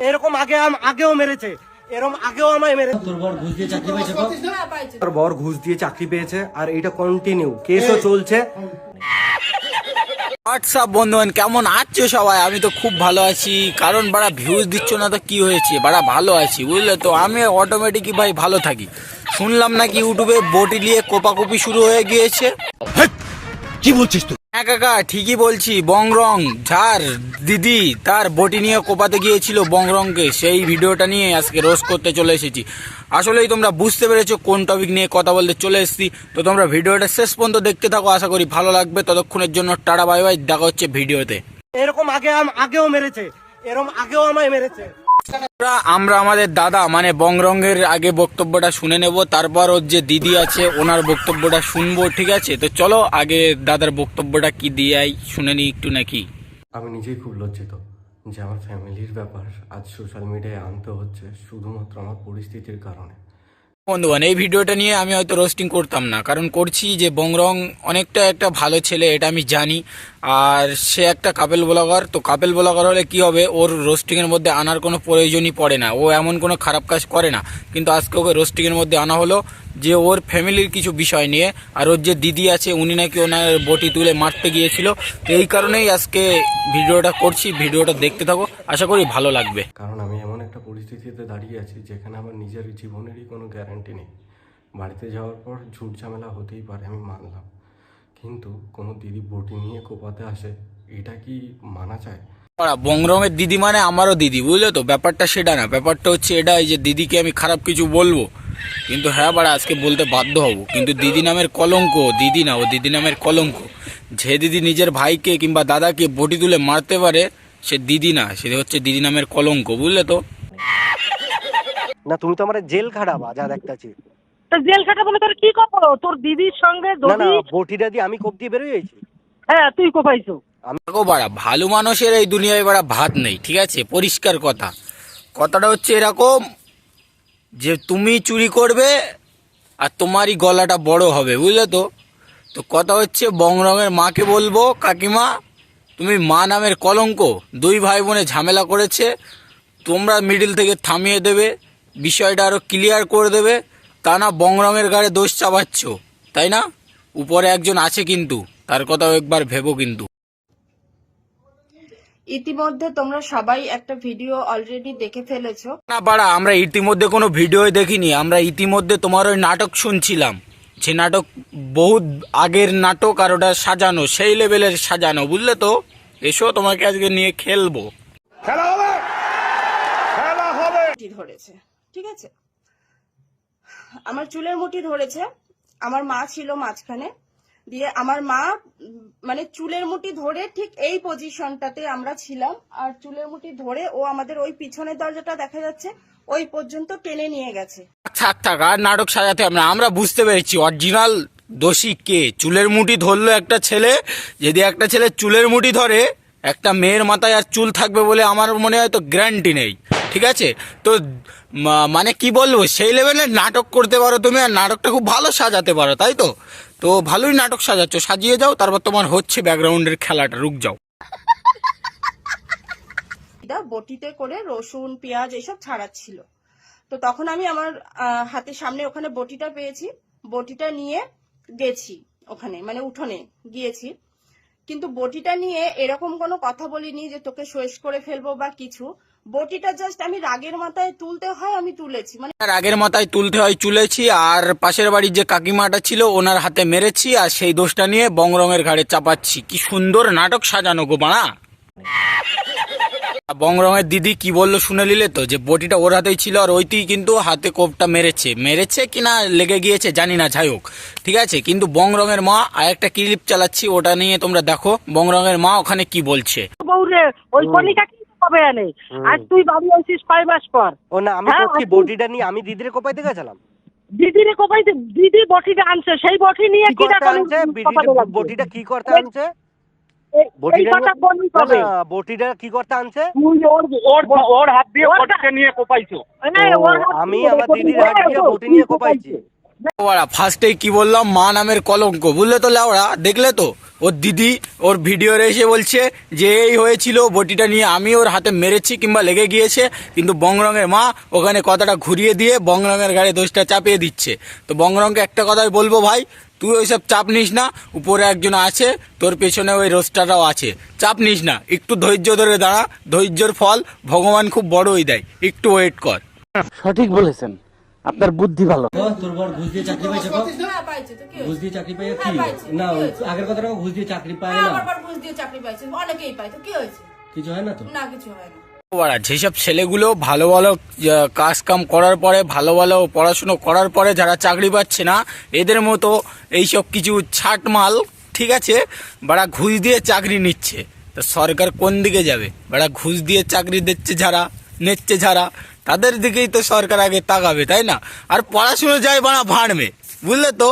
এরকম আগে আম- আগেও মেরেছে। এরকম আগেও আমায় মেরেছে তোর বর ঘুষ দিয়ে চাকরি পেয়েছে তো? আর বর ঘুষ দিয়ে চাকরি পেয়েছে আর এটা কন্টিনিউ কেসও চলছে। হোয়াটসঅ্যাপ বন্ধুগণ? কেমন আছো সবাই? আমি তো খুব ভালো আছি। কারণ বাড়া ভিউজ দিচ্ছ না তো কি হয়েছে? বাড়া ভালো আছি বুঝলে তো? আমি অটোমেটিকই ভাই ভালো থাকি। শুনলাম নাকি ইউটিউবে বটি নিয়ে কোপাকুপি শুরু হয়ে গিয়েছে। কি বলছিস তুই? হ্যাঁ কাকা ঠিকই বলছি বংরং ঝার দিদি তার বটি নিয়ে কোপাতে গিয়েছিল বংরংকে। সেই ভিডিওটা নিয়ে আজকে রোজ করতে চলে এসেছি। আসলেই তোমরা বুঝতে পেরেছ কোন টপিক নিয়ে কথা বলতে চলে এসেছি। তো তোমরা ভিডিওটা শেষ পর্যন্ত দেখতে থাকো আশা করি ভালো লাগবে। ততক্ষণের জন্য টাটা বাই বাই দেখা হচ্ছে ভিডিওতে। এরকম আগে আগেও মেরেছে। এরকম আগেও আমায় মেরেছে। আমরা আমাদের দাদা মানে বংরঙ্গের আগে বক্তব্যটা শুনে নেব, তারপর ওর যে দিদি আছে, ওনার বক্তব্যটা শুনব, ঠিক আছে? তো চলো, আগে দাদার বক্তব্যটা কি দিয়াই শুনে নি একটু নাকি। আমি নিজেই খুব লজ্জিত যে আমার ফ্যামিলির ব্যাপার আজ সোশ্যাল মিডিয়ায় আনতে হচ্ছে শুধুমাত্র আমার পরিস্থিতির কারণে। বন্ধুগণ, এই ভিডিওটা নিয়ে আমি হয়তো রোস্টিং করতাম না, কারণ করছি যে বংরং অনেকটা একটা ভালো ছেলে, এটা আমি জানি। আর সে একটা কাপেল ব্লগার, তো কাপেল ব্লগার হলে কি হবে? ওর রোস্টিংয়ের মধ্যে আনার কোনো প্রয়োজনই পড়ে না, ও এমন কোনো খারাপ কাজ করে না। কিন্তু আজকে ওকে রোস্টিংয়ের মধ্যে আনা হলো যে ওর ফ্যামিলির কিছু বিষয় নিয়ে, আর ওর যে দিদি আছে, উনি নাকি ওনার বটি তুলে মারতে গিয়েছিল। তো এই কারণেই আজকে ভিডিওটা করছি, ভিডিওটা দেখতে থাকো, আশা করি ভালো লাগবে। কারণ পরিস্থিতিতে দাঁড়িয়ে আছি, যেখানে আমার নিজের জীবনেরই কোনো গ্যারান্টি নেই। বাড়িতে যাওয়ার পর ঝুট ঝামেলা হতেই পারে, আমি মানলাম। কিন্তু কোনো দিদি বটি নিয়ে কোপাতে আসে, এটা কি মানা চায় পাড়া, বংরঙের দিদি মানে আমারও দিদি, বুঝলে তো? ব্যাপারটা সেটা না, ব্যাপারটা হচ্ছে এটাই যে দিদিকে আমি খারাপ কিছু বলব, কিন্তু হ্যাঁ বাড়া আজকে বলতে বাধ্য হব। কিন্তু দিদি নামের কলঙ্ক, দিদি না, ও দিদি নামের কলঙ্ক। যে দিদি নিজের ভাইকে কিংবা দাদাকে বটি তুলে মারতে পারে, সে দিদি না, সে হচ্ছে দিদি নামের কলঙ্ক, বুঝলে তো? না তুমি তো আমার জেল খাটাবা যা দেখতেছি। তা জেল খাটা বলে তোর কি করব তোর দিদির সঙ্গে না না যদি বটিটা দিয়ে আমি কোপ দিয়ে বেরোয় গেছি হ্যাঁ তুই কোপাইছো। দেখো বাড়া ভালো মানুষের এই দুনিয়ায় বাড়া ভাত নেই ঠিক আছে? পরিষ্কার কথা। কথাটা হচ্ছে এরকম যে তুমি চুরি করবে আর তোমারই গলাটা বড় হবে বুঝলে তো? তো কথা হচ্ছে বংরঙের মাকে বলব কাকিমা তুমি মা নামের কলঙ্ক দুই ভাই বোনে ঝামেলা করেছে তোমরা মিডিল থেকে থামিয়ে দেবে বিষয়টা আরও ক্লিয়ার করে দেবে তা না বংরঙের গাড়ে দোষ চাপাচ্ছ তাই না? উপরে একজন আছে কিন্তু তার কথাও একবার ভেবো কিন্তু। ইতিমধ্যে তোমরা সবাই একটা ভিডিও অলরেডি দেখে ফেলেছো। না বাড়া আমরা ইতিমধ্যে কোনো ভিডিও দেখিনি আমরা ইতিমধ্যে তোমার ওই নাটক শুনছিলাম। যে নাটক বহুত আগের নাটক আর ওটা সাজানো সেই লেভেলের সাজানো বুঝলে তো? এসো তোমাকে আজকে নিয়ে খেলব। মুঠি ধরেছে, ঠিক আছে? আমার চুলের মুঠি ধরেছে, আমার মা ছিল মাঝখানে, দিয়ে আমার মা মানে চুলের মুঠি ধরে ঠিক এই পজিশনটাতে আমরা ছিলাম, আর চুলের মুঠি ধরে ও আমাদের ওই পিছনের দরজাটা দেখা যাচ্ছে, ওই পর্যন্ত টেনে নিয়ে গেছে। থাক থাক আর নাটক সাজাতে আমরা আমরা বুঝতে পেরেছি অরিজিনাল দোষী কে? চুলের মুঠি ধরলো একটা ছেলে, যদি একটা ছেলে চুলের মুঠি ধরে, একটা মেয়ের মাথায় আর চুল থাকবে বলে আমার মনে হয় তো গ্যারান্টি নেই। ঠিক আছে? তো মানে কি বলব, সেই লেভেলের নাটক করতে পারো তুমি আর নাটকটা খুব ভালো সাজাতে পারো, তাই তো? তো ভালোই নাটক সাজাচ্ছ, সাজিয়ে যাও, তারপর তোমার হচ্ছে ব্যাকগ্রাউন্ডের খেলাটা, রুক যাও। বটিতে করে রসুন, পেঁয়াজ এসব ছাড়াচ্ছিল। তো তখন আমি আমার হাতের সামনে ওখানে বটিটা পেয়েছি। বটিটা নিয়ে গেছি ওখানে মানে উঠোনে গিয়েছি। কিন্তু বটিটা নিয়ে এরকম কোনো কথা বলিনি যে তোকে শেষ করে ফেলব বা কিছু। বটিটা জাস্ট আমি রাগের মাথায় তুলতে হয় আমি তুলেছি। মানে আর আগের মাথায় তুলতে হয় চুলেছি আর পাশের বাড়ির যে কাকিমাটা ছিল ওনার হাতে মেরেছি আর সেই দোষটা নিয়ে বংরঙের ঘাড়ে চাপাচ্ছি। কি সুন্দর নাটক সাজানো গো বাড়া বংরঙের দিদি কি বলল শুনে নিলে তো যে বটিটা ওর হাতেই ছিল আর ওইতেই কিন্তু হাতে কোপটা মেরেছে। মেরেছে কিনা লেগে গিয়েছে জানি না যাই হোক। ঠিক আছে কিন্তু বংরঙের মা আর একটা ক্লিপ চালাচ্ছি ওটা নিয়ে তোমরা দেখো। বংরঙের মা ওখানে কি বলছে। বউরে ওই কনিকা কি হবে আনে আজ তুই বাড়ি আসিস কয় মাস পর? ও না আমি হ্যাঁ, আপনি- বটিটা নিয়ে আমি দিদিরে কোপাইতে গেছিলাম। দিদিরে কোপাইতে দিদি বটিটা আনছে সেই বটি নিয়ে কি কি করতে আনছে? বটিটা কি করতে আনছে? বটিটা কি করতে আনছে? তুই ওর ওর ওর হাত দিয়ে বটিটা নিয়ে কোপাইছো। আমি আমার দিদির হাত দিয়ে বটি নিয়ে কোপাইছি। ওরা ফার্স্টেই কি বললাম, মা নামের কলঙ্ক। বুঝলে তো লাউড়া দেখলে তো? ওর দিদি, ওর ভিডিওর এসে বলছে যে এই হয়েছিল, বটিটা নিয়ে আমি ওর হাতে মেরেছি কিংবা লেগে গিয়েছে, কিন্তু বংরঙের মা ওখানে কথাটা ঘুরিয়ে দিয়ে বংরঙের গাড়ি দোষটা চাপিয়ে দিচ্ছে। তো বংরঙকে একটা কথাই বলব ভাই, তুই ওইসব চাপ নিস না, উপরে একজন আছে, তোর পেছনে ওই রোস্টারটাও আছে। চাপ নিস না, একটু ধৈর্য ধরে দাঁড়া, ধৈর্যর ফল ভগবান খুব বড়ই দেয়, একটু ওয়েট কর। সঠিক বলেছেন। আপনার বুদ্ধি ভালো। তোর বর ঘুষ দিয়ে চাকরি পাইছে গো হ্যাঁ ঘুষ দিয়ে চাকরি হ্যাঁ, কি? না আগের কথাটা ঘুষ দিয়ে চাকরি পায় হ্যাঁ না। আমার ঘুষ দিয়ে চাকরি পাইছে অনেকেই পায় তো কি হয়েছে? কিছু হয় না তো? না কিছু হয় না। যেসব ছেলেগুলো ভালো ভালো কাজ কাম করার পরে ভালো ভালো পড়াশুনো করার পরে যারা চাকরি পাচ্ছে না এদের মতো এইসব কিছু ছাট মাল ঠিক আছে বাড়া ঘুষ দিয়ে চাকরি নিচ্ছে। তা সরকার কোন দিকে যাবে? বাড়া ঘুষ দিয়ে চাকরি দিচ্ছে যারা নিচ্ছে যারা তাদের দিকেই তো সরকার আগে তাকাবে, তাই না? আর পড়াশুনো যায় বাড়া ভাঁড়বে, বুঝলে তো?